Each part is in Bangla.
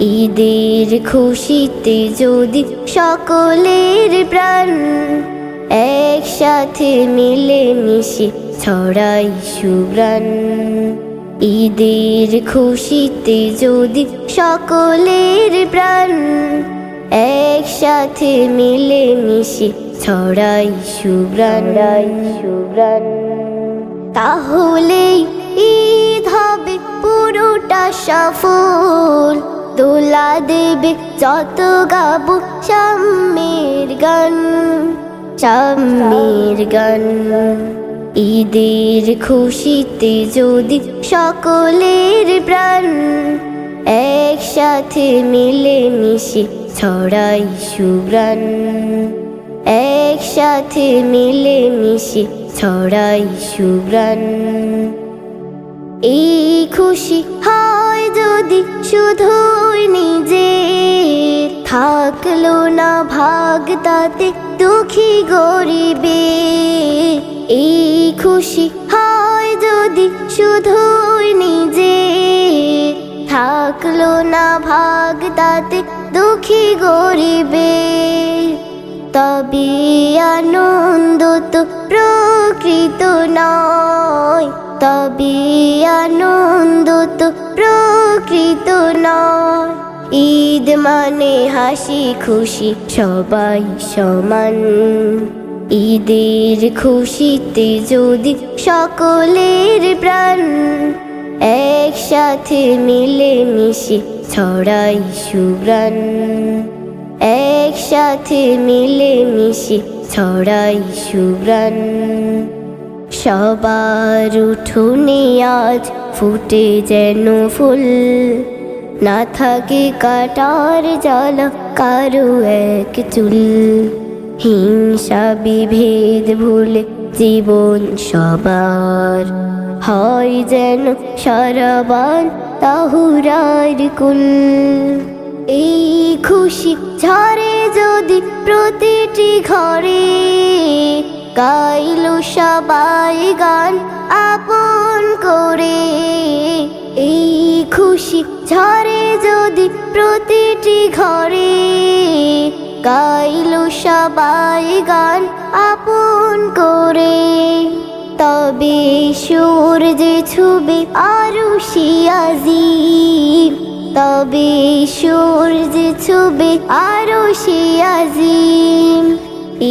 ঈদের খুশিতে যদি সকলের প্রাণ একসাথে মিলে মিশে ছড়াই সুগ্রাণ ঈদের খুশিতে যদি সকলের প্রাণ একসাথে মিলে মিশে ছড়াই সুগ্রাণ সুগ্রাণ তাহলে ঈদ হবে পুরোটা সফল। দোলা দেবে যত গাবো সাম্যের গান সাম্যের গান। ঈদের খুশিতে যদি সকলের প্রাণ একসাথে মিলে মিশে ছড়াই সুগ্রাণ একসাথে মিলে মিশে ছড়াই সুগ্রাণ এই খুশি হয় যদি শুধুই নিজে থাকল না ভাগ, তাতে দুঃখী গরিবে। এই খুশি হয় যদি শুধুই নিজে থাকল না ভাগ, তাতে দুঃখী গরিবে। তবে আনন্দ তো প্রকৃত নয়, তবে আনন্দ তো প্রকৃত নয়। ঈদ মানে হাসি, খুশি, সবাই সমান। ঈদের খুশিতে যদি সকলের প্রাণ একসাথে মিলে মিশে ছড়াই সুগ্রাণ একসাথে মিলে মিশে ছড়াই সুগ্রাণ সবার উঠোনে আজ ফুটে যেন ফুল। না থাকে কাটার জ্বালা কারও এক চুল। হিংসা বিভেদ ভুলে জীবন সবার হয় যেন সারাবার তাহুরার কুল। এই খুশি ঝরে যদি প্রতিটি ঘরে গাইল সবাই গান, আপন করে খুশি ঝরে যদি প্রতিটি ঘরে গাইল সবাই গান আপন করে। তবে সুর যে ছুবে আরও শিয়াজিব তবে সুর যে ছুবে আরও শিয়াজিম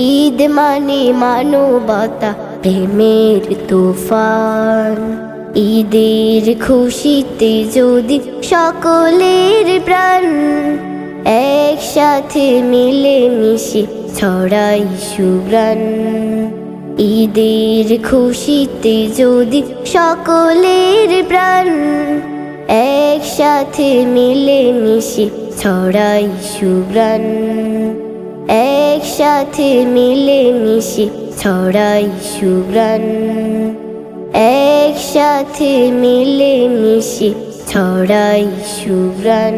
ঈদ মানে মানবতা, প্রেমের তুফান। ঈদের খুশিতে যদি সকলের প্রাণ একসাথে মিলে মিশে ছড়াই সুগ্রাণ। ঈদের খুশিতে যদি সকলের প্রাণ একসাথে মিলে মিশে ছড়াই সুগ্রাণ। একসাথে মিলে মিশে ছড়াই সুগ্রাণ। একসাথে মিলে মিশে ছড়াই সুগ্রাণ